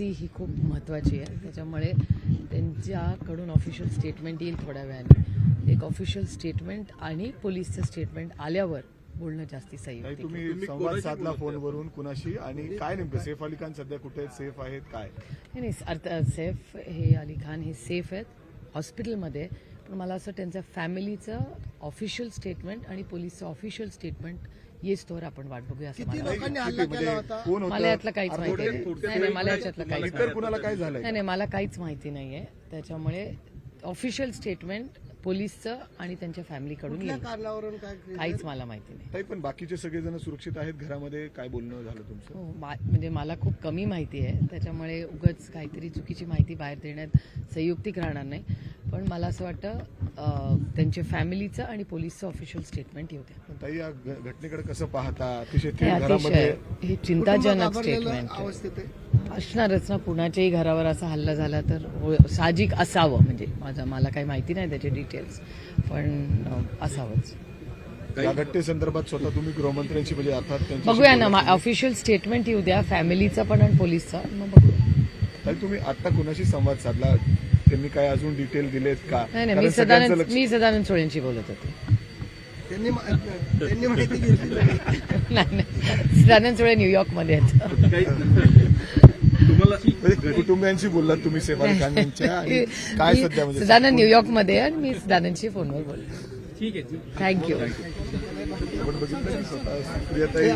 Privacy ही खूप महत्त्वाची आहे. त्याच्यामुळे त्यांच्याकडून ऑफिशियल स्टेटमेंट येईल थोड्या वेळाने. एक ऑफिशियल स्टेटमेंट आणि पोलीसचं स्टेटमेंट आल्यावर बोलणं जास्ती सही तुम्ही संवाद साधला फोनवरून कुणाशी? आणि काय नेमकं? सेफ अली खान सध्या कुठे आहेत? सेफ आहेत? काय? नाही नाही अर्थ सेफ हे अली खान हे सेफ आहेत. हॉस्पिटलमध्ये पण मला असं त्यांच्या फॅमिलीचं ऑफिशियल स्टेटमेंट आणि पोलीसचं ऑफिशियल स्टेटमेंट येच तोवर आपण वाट बघूया असं मला वाटतं. लोकांनी हल्ला किती? केला म्हणजे होता? कोण होतं? मला यातलं काहीच माहिती नाही नाही नाही, मला याच्यातलं काहीच इतर माहिती कुणाला काय झालंय? नाही नाही मला काहीच माहिती नाहीये. त्याच्यामुळे ऑफिशियल स्टेटमेंट पोलीसचं आणि त्यांच्या फॅमिलीकडून कुठल्या येईल. कारणावरून काय काहीच मला माहिती नाही. ताई पण बाकीचे सगळेजण सुरक्षित आहेत घरामध्ये? काय बोलणं झालं तुमचं? हो मा- म्हणजे मला खूप कमी माहिती आहे. त्याच्यामुळे उगाच काहीतरी चुकीची माहिती बाहेर देण्यात संयुक्तिक राहणार नाही. पण मला असं वाटतं त्यांच्या फॅमिलीचं आणि पोलीसचं ऑफिशियल स्टेटमेंट येऊ द्या. ताई या घ- घटनेकडे कसं पाहता? अतिशय हे थेट घरामध्ये अतिशय हे चिंताजनक स्टेटमेंट आहे. अवस्थेत आहे. असणारच ना कुणाच्याही घरावर असा हल्ला झाला तर हो- साहजिक असावं. म्हणजे माझा मला काही माहिती नाही त्याचे डिटेल्स पण अं, असावंच. या घटनेसंदर्भात स्वतः तुम्ही गृहमंत्र्यांशी म्हणजे अर्थात त्यांच्याशी बघूया ना बोलत ऑफिशियल स्टेटमेंट येऊ द्या फॅमिलीचं पण आणि पोलीसचं. मग बघूया. ताई तुम्ही आता कुणाशी संवाद साधला? त्यांनी काय अजून डिटेल दिलेत का? नाही मी सदानंद मी सदानंद सोळेंची बोलत होते. त्यांनी मा- त्यांनी माहिती घेतली नाही. नाही नाही. सदानंद सोळे न्यूयॉर्कमध्ये आहेत. म्हणजे कुटुंबियांशी बोललात तुम्ही काय मी सध्या म्हणजे सदानंद न्यूयॉर्कमध्ये आहे आणि मी सदानंदशी फोनवर बोलले थँक्यू आपण बघितलं की स्वतः सुप्रियाताई